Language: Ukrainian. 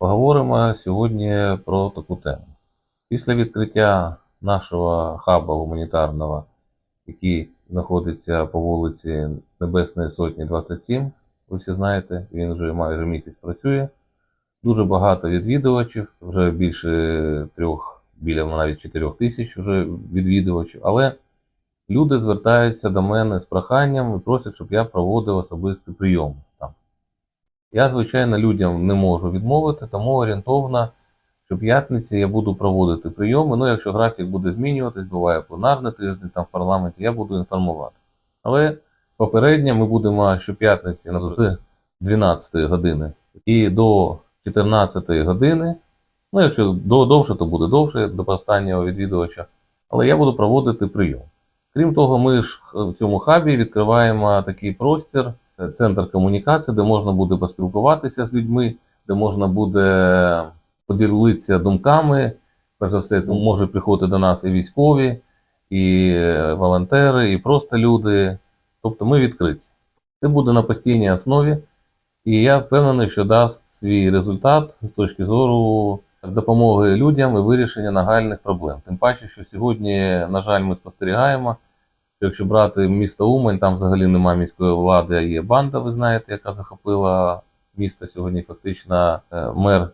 Поговоримо сьогодні про таку тему. Після відкриття нашого хаба гуманітарного, який знаходиться по вулиці Небесної Сотні 27, ви всі знаєте, він вже майже місяць працює. Дуже багато відвідувачів, вже більше трьох, біля навіть чотирьох тисяч вже відвідувачів. Але люди звертаються до мене з проханням і просять, щоб я проводив особистий прийом там. Я, звичайно, людям не можу відмовити, тому орієнтовно, що п'ятниці я буду проводити прийоми. Ну, якщо графік буде змінюватись, буває пленарний тиждень там в парламенті, я буду інформувати. Але попередньо ми будемо щоп'ятниці з 12 години і до 14 години. Ну, якщо до- довше, то буде довше до останнього відвідувача. Але я буду проводити прийом. Крім того, ми ж в цьому хабі відкриваємо такий простір, центр комунікації, де можна буде поспілкуватися з людьми, де можна буде поділитися думками. Перш за все, це може приходити до нас і військові, і волонтери, і просто люди. Тобто ми відкриті. Це буде на постійній основі, і я впевнений, що дасть свій результат з точки зору допомоги людям і вирішення нагальних проблем. Тим паче, що сьогодні, на жаль, ми спостерігаємо, що якщо брати місто Умань, там взагалі немає міської влади, а є банда, ви знаєте, яка захопила місто сьогодні. Фактично, е, мер